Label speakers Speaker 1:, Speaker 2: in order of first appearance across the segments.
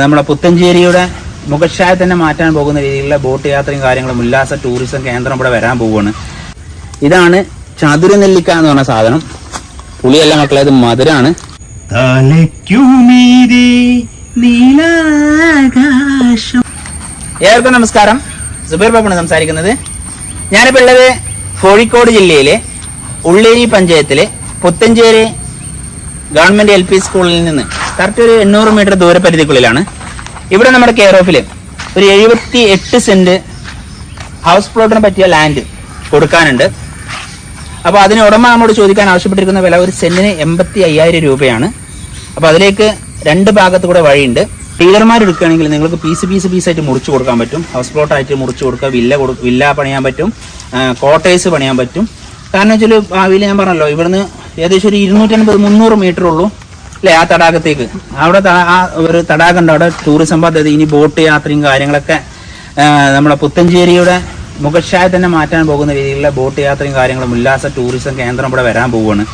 Speaker 1: നമ്മുടെ പുത്തഞ്ചേരിയുടെ മുഖച്ഛായ തന്നെ മാറ്റാൻ പോകുന്ന രീതിയിലുള്ള ബോട്ട് യാത്രയും കാര്യങ്ങളും ഉല്ലാസ ടൂറിസം കേന്ദ്രം ഇവിടെ വരാൻ പോവുകയാണ്. ഇതാണ് ചതുരനെല്ലിക്ക എന്ന് പറഞ്ഞ സാധനം. പുളിയല്ല മക്കളെ ഇത് മധുരാണ്. ഏവർക്കും നമസ്കാരം. സുബീർ ബാബാണ് സംസാരിക്കുന്നത്. ഞാനിപ്പോൾ ഉള്ളത് കോഴിക്കോട് ജില്ലയിലെ ഉള്ളേരി പഞ്ചായത്തിലെ പുത്തഞ്ചേരി ഗവൺമെന്റ് എൽ പി സ്കൂളിൽ നിന്ന്. കറക്റ്റ് ഒരു എണ്ണൂറ് മീറ്റർ ദൂരപരിധിക്കുള്ളിലാണ് ഇവിടെ നമ്മുടെ കെയർ ഓഫിൽ ഒരു എഴുപത്തി എട്ട് സെന്റ് ഹൗസ് പ്ലോട്ടിന് പറ്റിയ ലാൻഡ് കൊടുക്കാനുണ്ട്. അപ്പോൾ അതിന് ഉടമ നമ്മോട് ചോദിക്കാൻ ആവശ്യപ്പെട്ടിരിക്കുന്ന വില ഒരു സെന്റിന് എൺപത്തി അയ്യായിരം രൂപയാണ്. അപ്പോൾ അതിലേക്ക് രണ്ട് ഭാഗത്ത് കൂടെ വഴിയുണ്ട്. ഡീലർമാർ എടുക്കുകയാണെങ്കിൽ നിങ്ങൾക്ക് പീസ് പീസ് പീസായിട്ട് മുറിച്ച് കൊടുക്കാൻ പറ്റും. ഹൗസ് പ്ലോട്ട് ആയിട്ട് മുറിച്ച് കൊടുക്കുക വില്ല കൊടു വില്ല പണിയാൻ പറ്റും. കോട്ടേഴ്സ് പണിയാൻ പറ്റും. കാരണം വെച്ചാൽ ഭാവിയിൽ ഞാൻ പറഞ്ഞല്ലോ ഇവിടുന്ന് ഏകദേശം ഒരു ഇരുന്നൂറ്റൻപത് മുന്നൂറ് മീറ്റർ ഉള്ളൂ. അല്ലേ? ആ തടാകത്തേക്ക്. അവിടെ ആ ഒരു തടാകം ഉണ്ട് അവിടെ ടൂറിസം പദ്ധതി ഇനി ബോട്ട് യാത്രയും കാര്യങ്ങളൊക്കെ നമ്മുടെ പുത്തഞ്ചേരിയുടെ മുഖച്ഛായ തന്നെ മാറ്റാൻ പോകുന്ന രീതിയിലുള്ള ബോട്ട് യാത്രയും കാര്യങ്ങളും ഉല്ലാസ ടൂറിസം കേന്ദ്രം ഇവിടെ വരാൻ പോവുകയാണ്.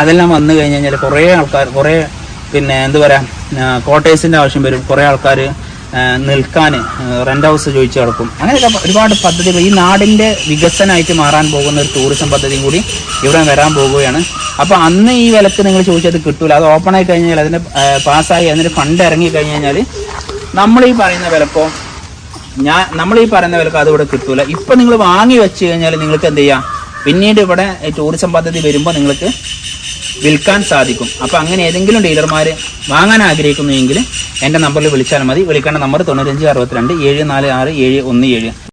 Speaker 1: അതെല്ലാം വന്നു കഴിഞ്ഞ് കഴിഞ്ഞാൽ കുറേ ആൾക്കാർ കുറേ പിന്നെ എന്താ പറയുക കോട്ടേഴ്സിന്റെ ആവശ്യം വരും. കുറേ ആൾക്കാർ നിൽക്കാൻ റെന്റ് ഹൗസ് ചോദിച്ചു കിടക്കും അങ്ങനെയൊക്കെ ഒരുപാട് പദ്ധതികൾ. ഈ നാടിന്റെ വികസനമായിട്ട് മാറാൻ പോകുന്ന ഒരു ടൂറിസം പദ്ധതിയും കൂടി ഇവിടെ വരാൻ പോവുകയാണ് അപ്പോൾ അന്ന് ഈ വിലക്ക് നിങ്ങൾ ചോദിച്ചത് കിട്ടൂല. അത് ഓപ്പൺ ആയി കഴിഞ്ഞാൽ അതിന്റെ പാസ്സായി അതിന്റെ ഫണ്ട് ഇറങ്ങി കഴിഞ്ഞ് കഴിഞ്ഞാൽ നമ്മൾ ഈ പറയുന്ന വിലക്കോ ഞാൻ നമ്മൾ ഈ പറയുന്ന വിലക്ക് അത് ഇവിടെ കിട്ടൂല. ഇപ്പം നിങ്ങൾ വാങ്ങി വെച്ച് കഴിഞ്ഞാൽ നിങ്ങൾക്ക് എന്ത് ചെയ്യാം? പിന്നീട് ഇവിടെ ടൂറിസം പദ്ധതി വരുമ്പോൾ നിങ്ങൾക്ക് വിൽക്കാൻ സാധിക്കും. അപ്പോൾ അങ്ങനെ ഏതെങ്കിലും ഡീലർമാർ വാങ്ങാൻ ആഗ്രഹിക്കുന്നുവെങ്കിൽ എന്റെ നമ്പറിൽ വിളിച്ചാൽ മതി. വിളിക്കേണ്ട നമ്പർ തൊണ്ണൂറ്റഞ്ച് അറുപത്തിരണ്ട് ഏഴ് നാല് ആറ് ഏഴ് ഒന്ന് ഏഴ്.